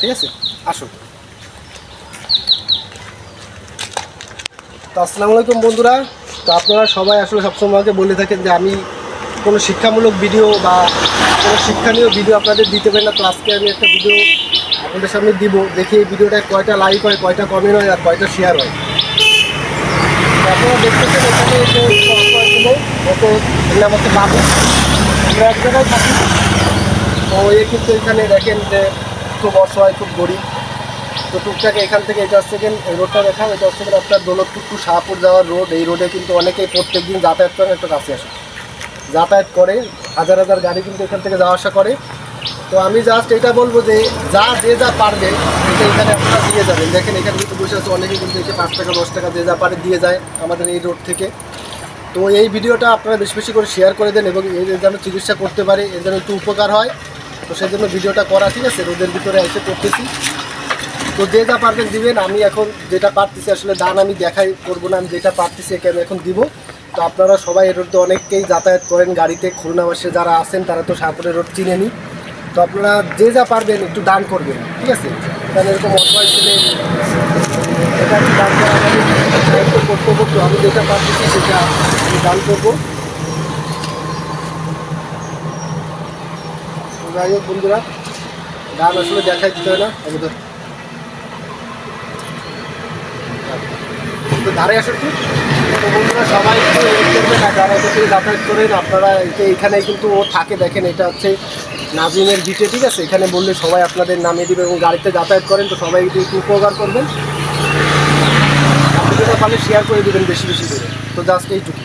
ঠিক আছে? আসুন তো আসসালামু আলাইকুম বন্ধুরা। তো আপনারা সবাই আসলে সবসময় আমাকে বলে থাকেন যে আমি কোনো শিক্ষামূলক ভিডিও বা কোনো শিক্ষণীয় ভিডিও আপনাদের দিতে পারি না। তো আজকে আমি একটা ভিডিও আপনাদের সামনে দিব। দেখি এই ভিডিওটা কয়টা লাইক হয়, কয়টা কমেন্ট হয় আর কয়টা শেয়ার হয়। আপনারা দেখতেছেন এখানে এর নাম হচ্ছে বাবু আমরা এক জায়গায় থাকি। তো এ কিন্তু এখানে দেখেন যে খুব অসহায়, খুব গরিব। তো টুকটাক এখান থেকে এটা হচ্ছে গিয়ে এই রোডটা দেখাম এটা হচ্ছে গিয়ে আপনার দৌলতপুর টু শাহপুর যাওয়ার রোড। এই রোডে কিন্তু অনেকেই প্রত্যেক দিন যাতায়াত করেন একটা কাছে আসে। যাতায়াত করে, হাজার হাজার গাড়ি কিন্তু এখান থেকে যাওয়া আসা করে। তো আমি জাস্ট এটা বলব যে, যা যে যা পারবে, এটা এখানে আপনারা দিয়ে যাবেন। দেখেন এখানে কিন্তু বসে আছে অনেকে কিন্তু এসে পাঁচ টাকা, দশ টাকা যে যা পারে দিয়ে যায় আমাদের এই রোড থেকে। তো এই ভিডিওটা আপনারা বেশি বেশি করে শেয়ার করে দেন এবং এর যেন চিকিৎসা করতে পারে, এর যেন একটু উপকার হয়। তো সেই জন্য ভিডিওটা করা, ঠিক আছে? রোদের ভিতরে এসে করতেছি তো যে যা পারবেন দিবেন। আমি এখন যেটা পারতেছি আসলে দান আমি দেখাই করব না। আমি যেটা পারতেছি একে আমি এখন দিব। তো আপনারা সবাই এর রোডে অনেককেই যাতায়াত করেন গাড়িতে। খুলনাবাসে যারা আছেন, তারা তো সাপুরের রোড চিনেনি। তো আপনারা যে যা পারবেন একটু দান করবেন, ঠিক আছে? কারণ এরকম অসহায় ছেলে, এটা দান করা আমি যেটা পারতেছি সেটা আমি দান করব। যাই হোক বন্ধুরা দান আসলে দেখাই দিতে হয় না তো ধারে আসুন তো বন্ধুরা, সবাই একটু করবেন আর যারা যাতায়াত করেন। আপনারা এখানে কিন্তু ও থাকে, দেখেন এটা হচ্ছে নাজিমের ভিটে ঠিক আছে? এখানে বললে সবাই আপনাদের নামিয়ে দিবে এবং গাড়িতে যাতায়াত করেন, তো সবাই একটু উপকার করবেন। ভিডিওটা পারলে শেয়ার করে দেবেন বেশি বেশি করে। তো জাস্ট এইটুকু।